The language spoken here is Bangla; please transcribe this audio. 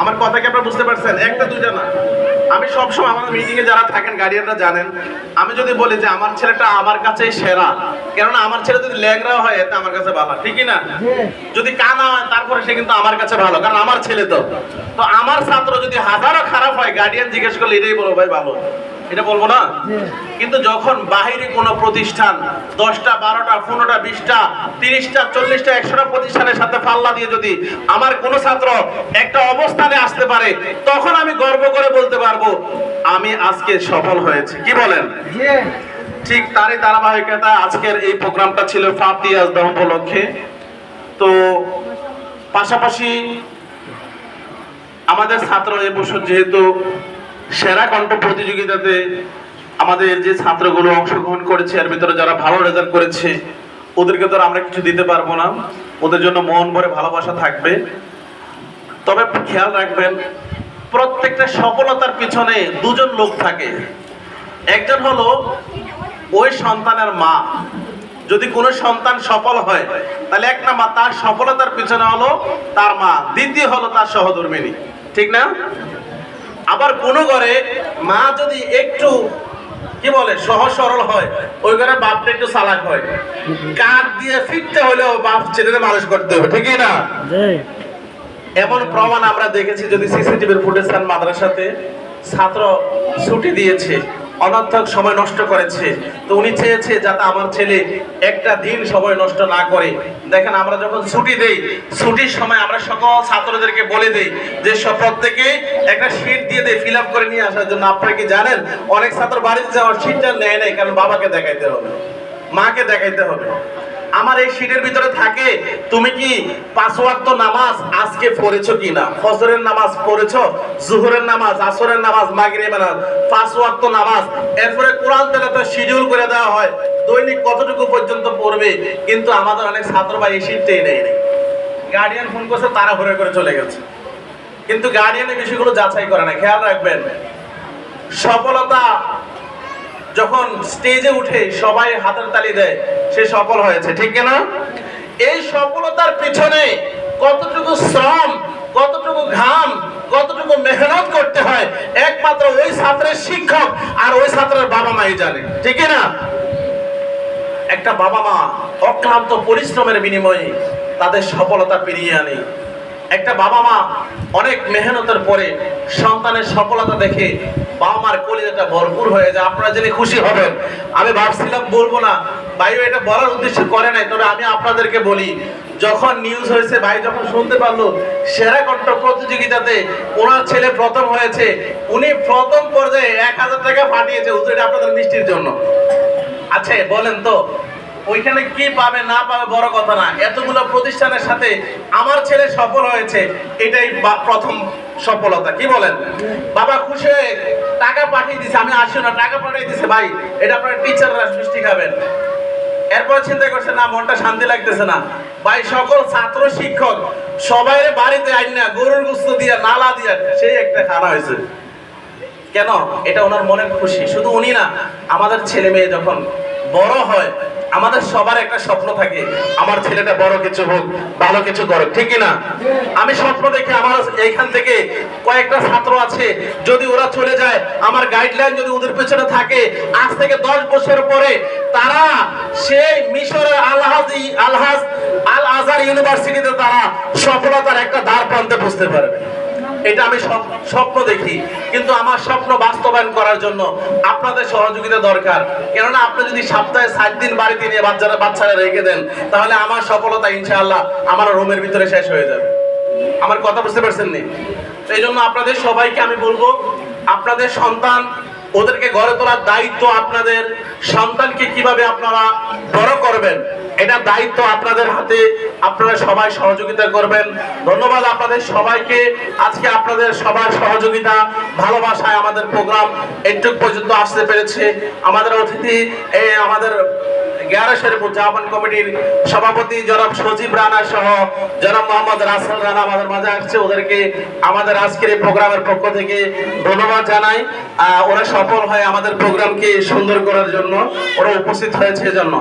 আমার কথা কি আপনারা বুঝতে পারছেন? একটা, দুইটা না। আমি সবসময় আমাদের মিটিং এ যারা থাকেন গার্ডিয়ানরা জানেন। আমি যদি বলি যে আমার ছেলেটা আমার কাছেই সেরা, কেননা আমার ছেলে যদি ল্যাংরা হয় তা আমার কাছে ভালো। ঠিকই না? যদি কানা হয়, তারপরে সে কিন্তু আমার কাছে ভালো, কারণ আমার ছেলে তো। তো আমার ছাত্র যদি হাজারো খারাপ হয় গার্ডিয়ান জিজ্ঞেস করলে এটাই বলো ভাই, ভালো। এটা বলব না? কিন্তু যখন বাহিরে কোনো প্রতিষ্ঠান দশটা বারোটা পনেরোটা বিশটা তিরিশটা চল্লিশটা একশোটা প্রতিষ্ঠানের সাথে পাল্লা দিয়ে যদি আমার কোনো ছাত্র একটা অবস্থানে আসতে পারে তখন আমি গর্ব করে বলতে পারব আমি আজকে সফল হয়েছি। কি বলেন? ঠিক তারই ধারাবাহিকতা আজকের এই প্রোগ্রামটা ছিল ফাতিয়াজ দম উপলক্ষে। তো পাশাপাশি আমাদের ছাত্র এবছর যেহেতু সেরা কণ্ঠ প্রতিযোগিতাতে আমাদের যে ছাত্রগুলো অংশগ্রহণ করেছে, এর ভিতরে যারা ভালো রেজাল্ট করেছে, ওদেরকে তো আমরা কিছু দিতে পারব না। ওদের জন্য মন ভরে ভালোবাসা থাকবে। তবে খেয়াল রাখবেন, প্রত্যেকটা সফলতার পিছনে দুজন লোক থাকে। একজন হলো ওই সন্তানের মা। যদি কোনো সন্তান সফল হয়, তাহলে এক নাম্বার তার সফলতার পিছনে হলো তার মা। দ্বিতীয় হলো তার সহধর্মিনী। ঠিক না? আবার কোনো ঘরে মা যদি একটু কি বলে সহজ সরল হয় ওই ঘরে বাপটা একটু চালাক হয়। কাঠ দিয়ে ফিরতে হলেও বাপ ছেলেদের মানুষ করতে হবে ঠিকই না? এমন প্রমাণ আমরা দেখেছি যদি সিসিটিভির ফুটেজ মাদ্রাসাতে ছাত্র ছুটি দিয়েছে অনর্থক সময় নষ্ট করেছে। তো উনি চেয়েছে যাতে আমার ছেলে একটা দিন সময় নষ্ট না করে। দেখেন, আমরা যখন ছুটি দেই, ছুটির সময় আমরা সকল ছাত্রদেরকে বলে দেই যে সব প্রত্যেকে একটা সিট দিয়ে দেয় ফিল করে নিয়ে আসার জন্য। আপনারা কি জানেন? অনেক ছাত্র বাড়িতে যাওয়ার সিটটা নেয় নাই, কারণ বাবাকে দেখাইতে হবে, মাকে দেখাইতে হবে। আমার এই শীটের ভিতরে থাকে, তুমি কি পাঁচ ওয়াক্ত নামাজ আজকে পড়েছো কিনা? ফজরের নামাজ পড়েছো, জুহরের নামাজ, আসরের নামাজ, মাগরিবের নামাজ, পাঁচ ওয়াক্ত নামাজ। এরপরে কোরআন তেলাতে শিডিউল করে দেওয়া হয়, দৈনিক কতটুকু পর্যন্ত পড়বে? কিন্তু আমাদের অনেক ছাত্র ভাই এই নেই নেই। গার্ডিয়ান ফোন করছে, তারা ঘুরে করে চলে গেছে। কিন্তু গার্ডিয়ানের বিষয়গুলো যাচাই করে না খেয়াল রাখবেন। সফলতা যখন স্টেজে উঠে, সবাই হাতের তালি দেয় সে সফল হয়েছে, ঠিক না এই সফলতার পিছনে কতটুকু শ্রম, কতটুকু ঘাম, কতটুকু মেহনত করতে হয়, একমাত্র ওই ছাত্রের শিক্ষক আর ওই ছাত্রের বাবা মাই জানে, ঠিক না একটা বাবা মা অক্লান্ত পরিশ্রমের বিনিময়ে তাদের সফলতা পেরিয়ে আনে। একটা বাবা মা অনেক মেহনতের পরে সন্তানের সফলতা দেখে বাবা মার কলিজাটা ভরপুর হয়ে যায়। আপনারা জেনে খুশি হবেন। আমি ভাবছিলাম বলব না ভাইও এটা বলার উদ্দেশ্য করে নাই, তবে আমি আপনাদেরকে বলি, যখন নিউজ হয়েছে, ভাই যখন শুনতে পারল, সেরা কণ্ঠ প্রতিযোগিতাতে ওনার ছেলে প্রথম হয়েছে, উনি প্রথম পর্যায়ে এক হাজার টাকা পাঠিয়েছে এটা আপনাদের মিষ্টির জন্য। আচ্ছা বলেন তো, ওইখানে কি পাবে, না পাবে, বড় কথা না। এতগুলো প্রতিষ্ঠানের সাথে আমার ছেলে সফল হয়েছে, এটাই প্রথম সফলতা। কি বলেন? বাবা খুশি হয়ে টাকা পাঠিয়ে দিছে, আমি আসি না, টাকা পাঠিয়ে দিছে, ভাই, এটা আপনার টিচাররা মিষ্টি খাবেন। এরপর চিন্তা করছে, না, মনটা শান্তি লাগতেছে না। ভাই, সকল ছাত্র, শিক্ষক, সবাই বাড়িতে আইন না, গরুর গুস্ত দিয়া, নালা দিয়া, সেই একটা খানা হয়েছে। কেন? এটা ওনার মনের খুশি। শুধু উনি না, আমাদের ছেলে মেয়ে যখন বড় হয়, আমাদের সবার একটা স্বপ্ন থাকে, আমার ছেলেটা বড় কিছু হোক, ভালো কিছু করুক। ঠিক না আমি স্বপ্ন দেখে আমার এইখান থেকে কয়েকটা ছাত্র আছে, যদি ওরা চলে যায়, আমার গাইডলাইন যদি ওদের পেছনে থাকে, আজ থেকে দশ বছর পরে তারা সেই মিশরের আলহাজ আলহাজ আল আজার ইউনিভার্সিটিতে তারা সফলতার একটা দ্বার প্রান্তে বুঝতে পারবে। এটা আমি স্বপ্ন দেখি। কিন্তু আমার স্বপ্ন বাস্তবায়ন করার জন্য আপনাদের সহযোগিতা দরকার। কেননা আপনি যদি সপ্তাহে সাত দিন বাড়িতে নিয়ে বাচ্চারা বাচ্চারা রেখে দেন, তাহলে আমার সফলতা ইনশাআল্লাহ আমার রুমের ভিতরে শেষ হয়ে যাবে। আমার কথা বুঝতে পারছেন নি? এই জন্য আপনাদের সবাইকে আমি বলব, আপনাদের সন্তান ওদেরকে গড়ে তোলার দায়িত্ব আপনাদের সন্তানকে কীভাবে আপনারা বড় করবেন, এটা দায়িত্ব আপনাদের হাতে আপনারা সবাই সহযোগিতা করবেন। ধন্যবাদ আপনাদের সবাইকে। আজকে আপনাদের সবার সহযোগিতা, ভালোবাসায় আমাদের প্রোগ্রাম একটু পর্যন্ত আসতে পেরেছে। আমাদের অতিথি এই গ্যারেশের উদযাপন কমিটির সভাপতি জনাব সজীব রানা সহ জনাব মোহাম্মদ রাসেল রানা আমাদের মাঝে আসছে। ওদেরকে আমাদের আজকের এই প্রোগ্রামের পক্ষ থেকে ধন্যবাদ জানাই। ওরা সফল হয় আমাদের প্রোগ্রামকে সুন্দর করার জন্য। ওরা উপস্থিত হয়েছে এজন্য।